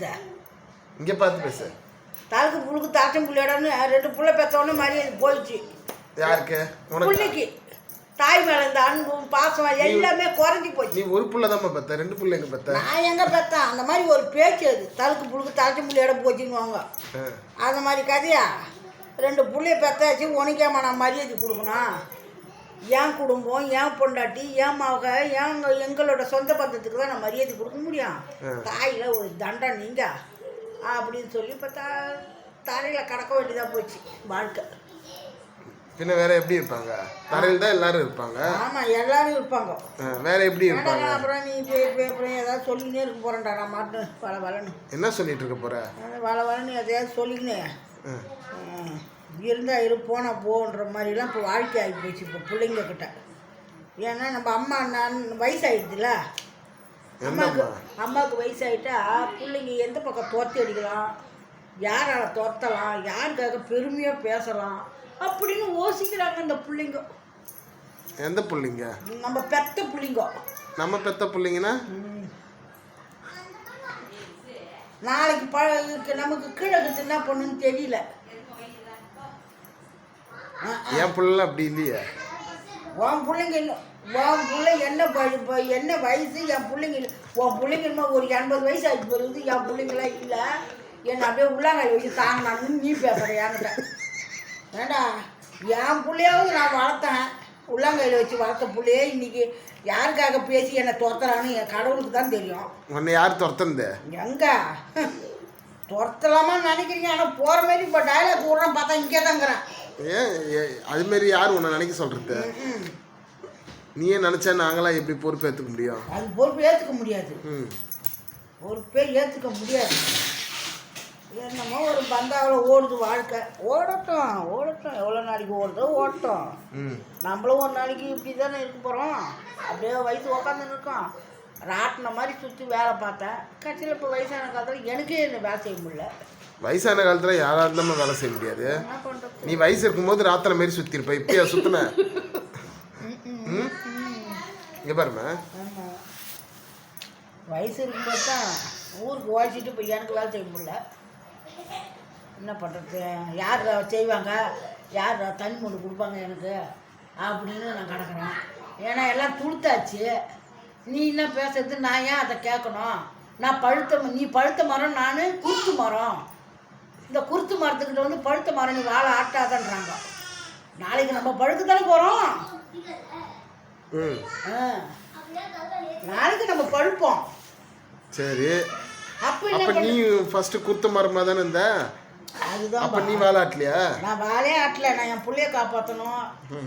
பேசுத இங்கே பார்த்து பேசு. தலுக்கு புழுக்கு தாச்சம் புள்ளியோடன்னு ரெண்டு புள்ள பெற்றோன்னு மரியாதை போயிடுச்சு. யாருக்கு? உனக்கு? புள்ளைக்கு. தாய் மேல இந்த அன்பும் பாசம் எல்லாமே குறைஞ்சி போச்சு. நீ ஒரு புள்ள தான் பெத்த. ரெண்டு புள்ள எங்க பெத்த? நான் எங்க பெத்தேன்? அந்த மாதிரி ஒரு பேச்சு அது. தலுக்கு புழுக்கு தாச்சம் புள்ளியோட போச்சுன்னுவாங்க. ஆ. அந்த மாதிரி கதையா? ரெண்டு புள்ளைய பெத்தாச்சு உனக்கேம்மா நான் மரியாதை கொடுக்கணும். என் குடும்பம் என் பொண்டாட்டி என் மக என் எங்களோட சொந்த பந்தத்துக்கு தான் நான் மரியாதை கொடுக்க முடியும். தாயில் ஒரு தண்டை நீங்க. அப்படின்னு சொல்லி இப்போ த தரையில் கடக்க வேண்டியதாக போச்சு வாழ்க்கை. பின்ன வேற எப்படி இருப்பாங்க? தரையில் தான் எல்லாரும் இருப்பாங்க. ஆமாம் எல்லாரும் இருப்பாங்க. வேற எப்படி இருப்பாங்க? அப்புறம் நீ அப்புறம் ஏதாவது சொல்லிக்கினே இருக்க போகிறேன்டா நான் மாட்டேன் வள வளன்னு. என்ன சொல்லிட்டு இருக்க போற? வள வளன்னு எதையாவது சொல்லிக்கினேன் ஆ. இருந்தா இரு போனா போன்ற மாதிரிலாம் இப்போ வாழ்க்கை ஆகி போச்சு இப்போ பிள்ளைங்க கிட்ட ஏன்னா நம்ம அம்மா நான் வயசாயிடுதுல அம்மாவுக்கு அம்மாவுக்கு வயசாயிட்டா பிள்ளைங்க எந்த பக்கம் துரத்தி அடிக்கலாம்? யாரால துரத்தலாம்? யாருக்காக பெருமையாக பேசலாம்? அப்படின்னு யோசிக்கிறாங்க இந்த பிள்ளைங்க. எந்த புள்ளைங்க? நம்ம பெத்த பிள்ளைங்க. நம்ம பெத்த புள்ளைங்கன்னா? நாளைக்கு ப நமக்கு கீழே என்ன பண்ணுன்னு தெரியல. என் புள்ள அப்படி இல்லையே. உன் பிள்ளைங்க இன்னும் உன் பிள்ளை என்ன என்ன வயசு? என் பிள்ளைங்க. உன் பிள்ளைங்க இன்னும் ஒரு எண்பது வயசு ஆகி போகுது என் பிள்ளைங்களாம் இல்லை? என்னை அப்படியே உள்ளாங்காய் வச்சு தாங்கினான்னு நீ பேசுகிற என்கிட்ட. ஏண்டா? என் பிள்ளையாவது நான் வளர்த்தேன். உள்ளாங்கையில் வச்சு வளர்த்த பிள்ளையே இன்னைக்கு யாருக்காக பேசி என்னை துரத்துறான்னு என் கடவுளுக்கு தான் தெரியும். உன்னை யார் துரத்துனது? எங்க? துரத்தலாமான்னு நினைக்கிறீங்க. ஆனால் போகிற மாதிரி இப்போ டைலாக் விட்றேன் பார்த்தா இங்கே தாங்கிறேன் ஏன் ஏ- அது மாதிரி யார் உன்னை நினைக்க சொல்றது? நீயே நினைச்சா நாங்களாம் எப்படி பொறுப்பு ஏற்றுக்க முடியும்? அது பொறுப்பு ஏற்றுக்க முடியாது. ம். பொறுப்பே ஏற்றுக்க முடியாது. என்னமோ ஒரு பந்தாவில் ஓடுது வாழ்க்கை. ஓடட்டும் ஓடட்டும். எவ்வளோ நாளைக்கு ஓடுதோ ஓடட்டும். நம்மளும் ஒரு நாளைக்கு இப்படி தானே இருக்க போகிறோம் அப்படியே வயசு உக்காந்து இருக்கோம். ராட்டின மாதிரி சுற்றி வேலை பார்த்தேன். கட்சியில் இப்போ வயசான காலத்தில் எனக்கே என்ன வேலை செய்ய முடியல. வயசான காலத்தில் யாராக இருந்தாலும் வேலை செய்ய முடியாது. நீ வயசு இருக்கும்போது ராத்திர மாரி சுற்றிருப்ப இப்பயா ம்? இங்கே பாருங்க வயசு இருக்கும்போது தான் ஊருக்கு ஓடிச்சிட்டு இப்போ எனக்கு வேலை செய்ய முடியல. என்ன பண்ணுறது யார் செய்வாங்க? யார் தண்ணி கொண்டு கொடுப்பாங்க எனக்கு? அப்படின்னு நான் கிடக்குறேன். ஏன்னா எல்லாம் துளுத்தாச்சு. நீ என்ன பேசுறது? நான் ஏன் அதை கேட்கணும்? நான் பழுத்த நீ பழுத்த மரம் நான் குருத்து மரம். இந்த குருத்து மரத்துக்கிட்ட வந்து பழுத்த மரம் நீ வாழை ஆட்டாதன்றாங்க. நாளைக்கு நம்ம பழுக்க தானே போகிறோம். நாளைக்கு நம்ம பழுப்போம். சரி. அப்போ நீ ஃபஸ்ட்டு குத்த மரமாக தானே இருந்த? அதுதான் அப்போ நீ வாழாட்டலையா நான் வாழே ஆட்டல. நான் என் புள்ளைய காப்பாற்றணும்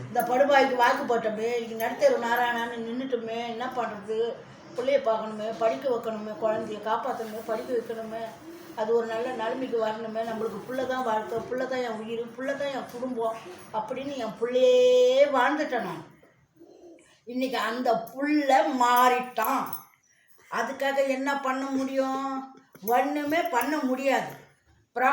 இந்த படுபாய்க்கு வாக்கு போட்டோமே இங்கே நடுத்தரு நாராயணான்னு நின்றுட்டுமே என்ன பண்ணுறது பிள்ளைய பார்க்கணுமே படிக்க வைக்கணுமே குழந்தைய காப்பாற்றணுமே படிக்க வைக்கணுமே. அது ஒரு நல்ல நிலைமைக்கு வரணுமே. நம்மளுக்கு புள்ள தான் வாழ்க்கை புள்ள தான் என் உயிர் புள்ள தான் என் குடும்பம் அப்படின்னு என் பிள்ளையே வாழ்ந்துட்டேன் நான். இன்னைக்கு அந்த புள்ள மாறிட்டான். அதுக்காக என்ன பண்ண முடியும்? ஒன்றுமே பண்ண முடியாது. பிரம